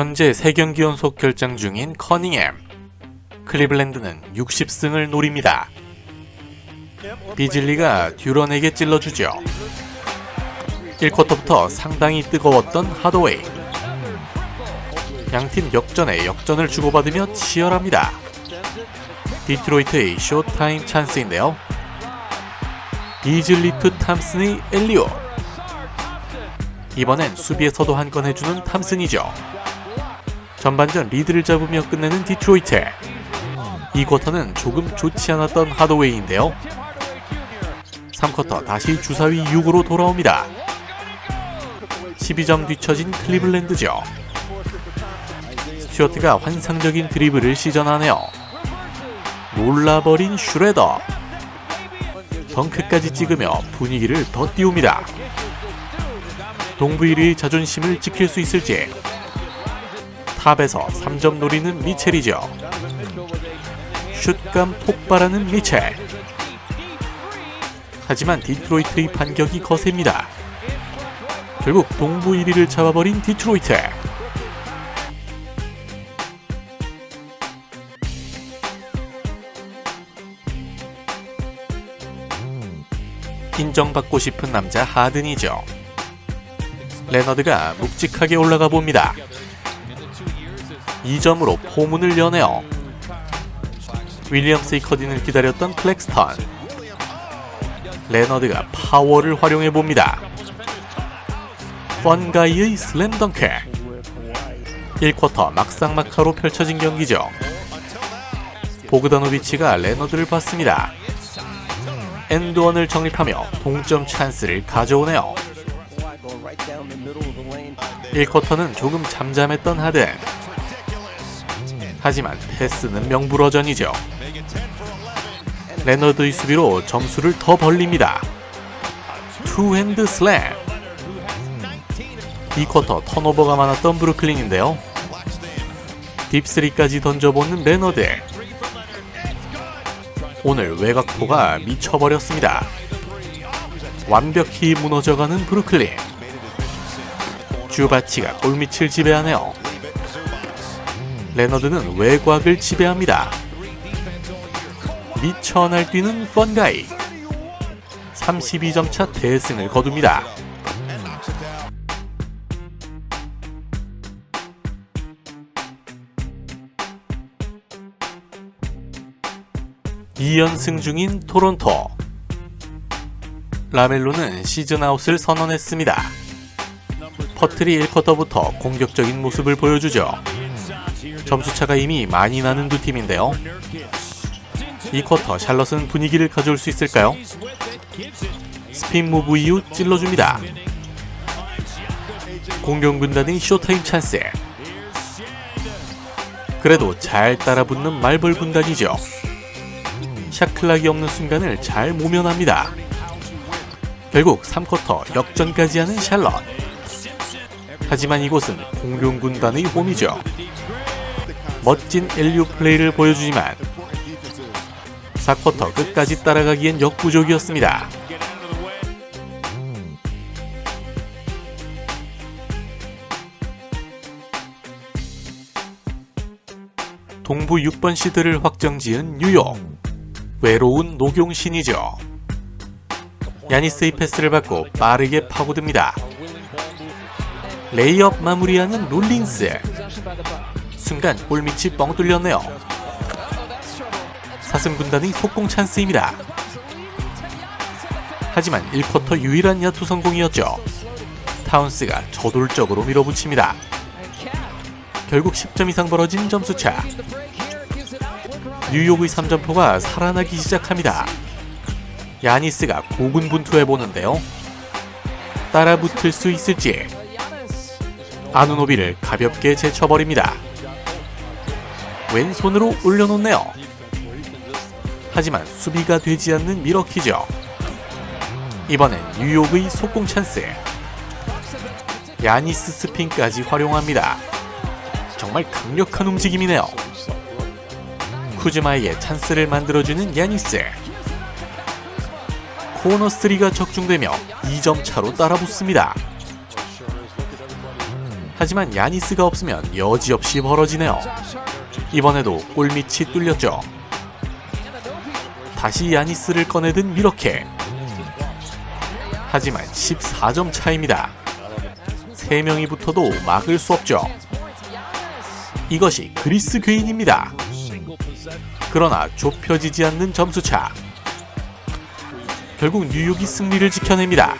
현재 3경기 연속 결장 중인 커닝햄. 클리블랜드는 60승을 노립니다. 비즐리가 듀런에게 찔러주죠. 1쿼터부터 상당히 뜨거웠던 하도웨이. 양팀 역전에 역전을 주고받으며 치열합니다. 디트로이트의 쇼타임 찬스인데요. 비즐리 투 탐슨의 엘리오. 이번엔 수비에서도 한 건 해주는 탐슨이죠. 전반전 리드를 잡으며 끝내는 디트로이트. 이 쿼터는 조금 좋지 않았던 하도웨이인데요. 3쿼터 다시 주사위 6으로 돌아옵니다. 12점 뒤처진 클리블랜드죠. 스튜어트가 환상적인 드리블을 시전하네요. 놀라버린 슈레더. 덩크까지 찍으며 분위기를 더 띄웁니다. 동부 1위의 자존심을 지킬 수 있을지 탑에서 3점 노리는 미첼이죠. 슛감 폭발하는 미첼. 하지만 디트로이트의 반격이 거셉니다. 결국 동부 1위를 잡아버린 디트로이트. 인정받고 싶은 남자 하든이죠. 레너드가 묵직하게 올라가 봅니다. 2점으로 포문을 여네요. 윌리엄스의 커딘을 기다렸던 클렉스턴. 레너드가 파워를 활용해 봅니다. 펀가이의 슬램덩크. 1쿼터 막상막하로 펼쳐진 경기죠. 보그다노비치가 레너드를 봤습니다. 엔드원을 정립하며 동점 찬스를 가져오네요. 1쿼터는 조금 잠잠했던 하든. 하지만 패스는 명불허전이죠. 레너드의 수비로 점수를 더 벌립니다. 투핸드 슬램. 이 쿼터 턴오버가 많았던 브루클린인데요. 딥스리까지 던져보는 레너드. 오늘 외곽포가 미쳐버렸습니다. 완벽히 무너져가는 브루클린. 주바치가 골밑을 지배하네요. 레너드는 외곽을 지배합니다. 미쳐 날뛰는 펀가이. 32점 차 대승을 거둡니다. 이연승 중인 토론토. 라멜로는 시즌 아웃을 선언했습니다. 퍼트리 1쿼터부터 공격적인 모습을 보여주죠. 점수차가 이미 많이 나는 두 팀인데요. 이 쿼터 샬럿은 분위기를 가져올 수 있을까요? 스핀 무브 이후 찔러줍니다. 공룡군단의 쇼타임 찬스. 그래도 잘 따라붙는 말벌 군단이죠. 샤클락이 없는 순간을 잘 모면합니다. 결국 3쿼터 역전까지 하는 샬럿. 하지만 이곳은 공룡 군단의 홈이죠. 멋진 엘리오 플레이를 보여주지만 4쿼터 끝까지 따라가기엔 역부족이었습니다. 동부 6번 시드를 확정지은 뉴욕. 외로운 녹용신이죠. 야니스의 패스를 받고 빠르게 파고듭니다. 레이업 마무리하는 롤링스. 순간 골밑이 뻥 뚫렸네요. 사슴 군단의 속공 찬스입니다. 하지만 1쿼터 유일한 야투 성공이었죠. 타운스가 저돌적으로 밀어붙입니다. 결국 10점 이상 벌어진 점수차. 뉴욕의 3점포가 살아나기 시작합니다. 야니스가 고군분투해 보는데요. 따라 붙을 수 있을지. 아누노비를 가볍게 제쳐버립니다. 왼손으로 올려놓네요. 하지만 수비가 되지 않는 미러키죠. 이번엔 뉴욕의 속공 찬스. 야니스 스핀까지 활용합니다. 정말 강력한 움직임이네요. 쿠즈마에게 찬스를 만들어주는 야니스. 코너 3가 적중되며 2점 차로 따라붙습니다. 하지만 야니스가 없으면 여지없이 벌어지네요. 이번에도 골밑이 뚫렸죠. 다시 야니스를 꺼내든 이렇게. 하지만 14점 차입니다. 3명이 붙어도 막을 수 없죠. 이것이 그리스 괴인입니다. 그러나 좁혀지지 않는 점수차. 결국 뉴욕이 승리를 지켜냅니다.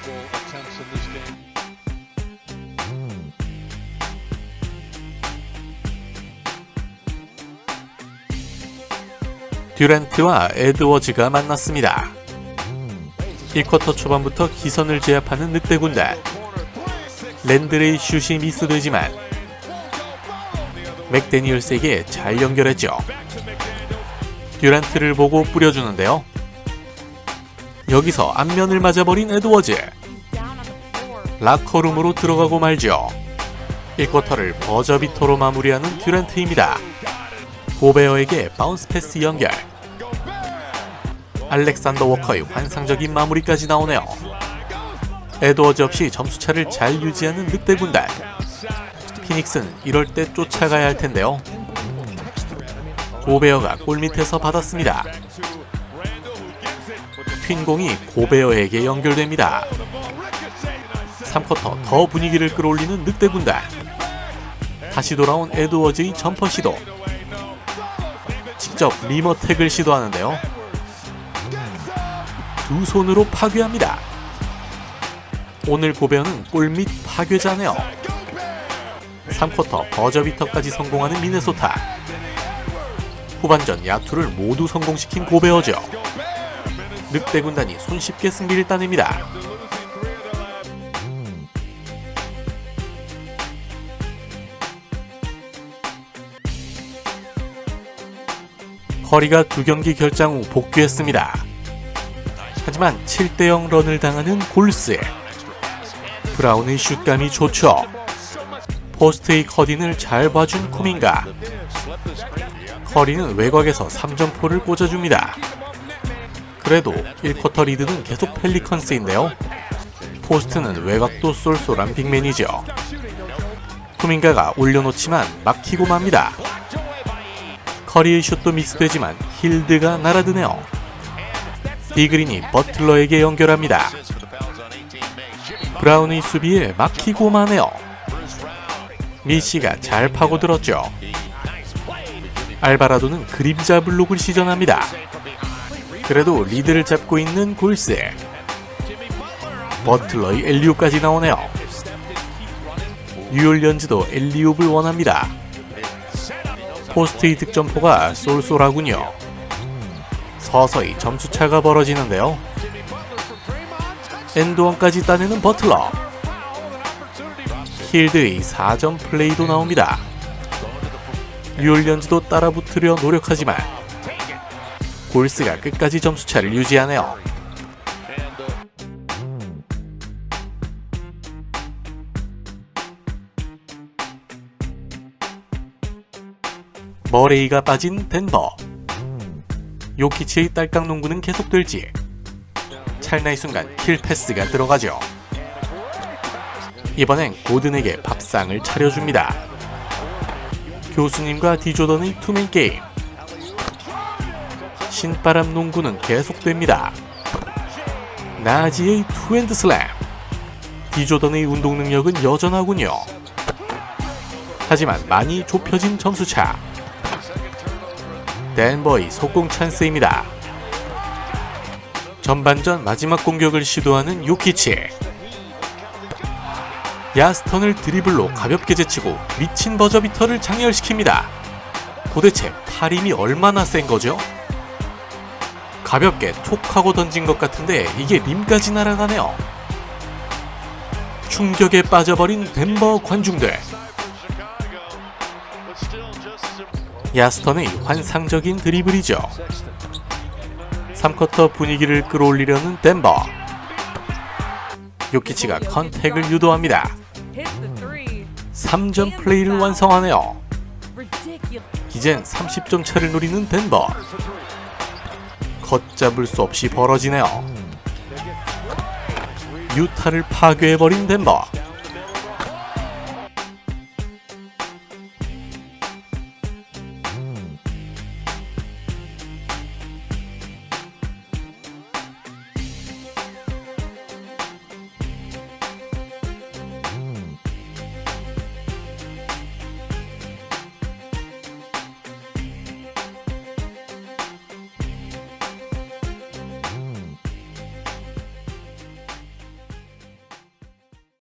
듀란트와 에드워즈가 만났습니다. 1쿼터 초반부터 기선을 제압하는 늑대 군단. 랜드레이 슛이 미스되지만 맥데니얼스에게 잘 연결했죠. 듀란트를 보고 뿌려주는데요. 여기서 앞면을 맞아버린 에드워즈. 라커룸으로 들어가고 말죠. 1쿼터를 버저비터로 마무리하는 듀란트입니다. 고베어에게 바운스 패스 연결. 알렉산더 워커의 환상적인 마무리까지 나오네요. 에드워즈 없이 점수차를 잘 유지하는 늑대 군단. 피닉스는 이럴 때 쫓아가야 할 텐데요. 고베어가 골밑에서 받았습니다. 튄 공이 고베어에게 연결됩니다. 3쿼터 더 분위기를 끌어올리는 늑대 군단. 다시 돌아온 에드워즈의 점퍼 시도. 직접 리머 택을 시도하는데요. 두 손으로 파괴합니다. 오늘 고베어는 골밑 파괴자네요. 3쿼터 버저비터까지 성공하는 미네소타. 후반전 야투를 모두 성공시킨 고베어죠. 늑대 군단이 손쉽게 승리를 따냅니다. 커리가 두 경기 결장 후 복귀했습니다. 하지만 7대0 런을 당하는 골스. 브라운의 슛감이 좋죠. 포스트의 커딘을 잘 봐준 쿠민가. 커리는 외곽에서 3점포를 꽂아줍니다. 그래도 1쿼터 리드는 계속 펠리컨스인데요. 포스트는 외곽도 쏠쏠한 빅맨이죠. 쿠민가가 올려놓지만 막히고 맙니다. 커리의 슛도 미스되지만 힐드가 날아드네요. 디그린이 버틀러에게 연결합니다. 브라운의 수비에 막히고 마네요. 미시가 잘 파고들었죠. 알바라도는 그림자 블록을 시전합니다. 그래도 리드를 잡고 있는 골스. 버틀러의 엘리옵까지 나오네요. 뉴올리언즈도 엘리옵을 원합니다. 포스트의 득점포가 쏠쏠하군요. 서서히 점수차가 벌어지는데요. 엔드원까지 따내는 버틀러. 힐드의 4점 플레이도 나옵니다. 뉴올리언즈도 따라붙으려 노력하지만 골스가 끝까지 점수차를 유지하네요. 머레이가 빠진 덴버. 요키치의 딸깍 농구는 계속될지 찰나의 순간 킬 패스가 들어가죠. 이번엔 고든에게 밥상을 차려줍니다. 교수님과 디조던의 투맨 게임. 신바람 농구는 계속됩니다. 나지의 투핸드 슬램. 디조던의 운동 능력은 여전하군요. 하지만 많이 좁혀진 점수차. 덴버의 속공 찬스입니다. 전반전 마지막 공격을 시도하는 요키치. 야스턴을 드리블로 가볍게 제치고 미친 버저비터를 장렬시킵니다. 도대체 팔 힘이 얼마나 센 거죠? 가볍게 톡 하고 던진 것 같은데 이게 림까지 날아가네요. 충격에 빠져버린 덴버 관중들. 야스턴의 환상적인 드리블이죠. 3쿼터 분위기를 끌어올리려는 덴버. 요키치가 컨택을 유도합니다. 3점 플레이를 완성하네요. 이젠 30점 차를 노리는 덴버. 걷잡을 수 없이 벌어지네요. 유타를 파괴해버린 덴버.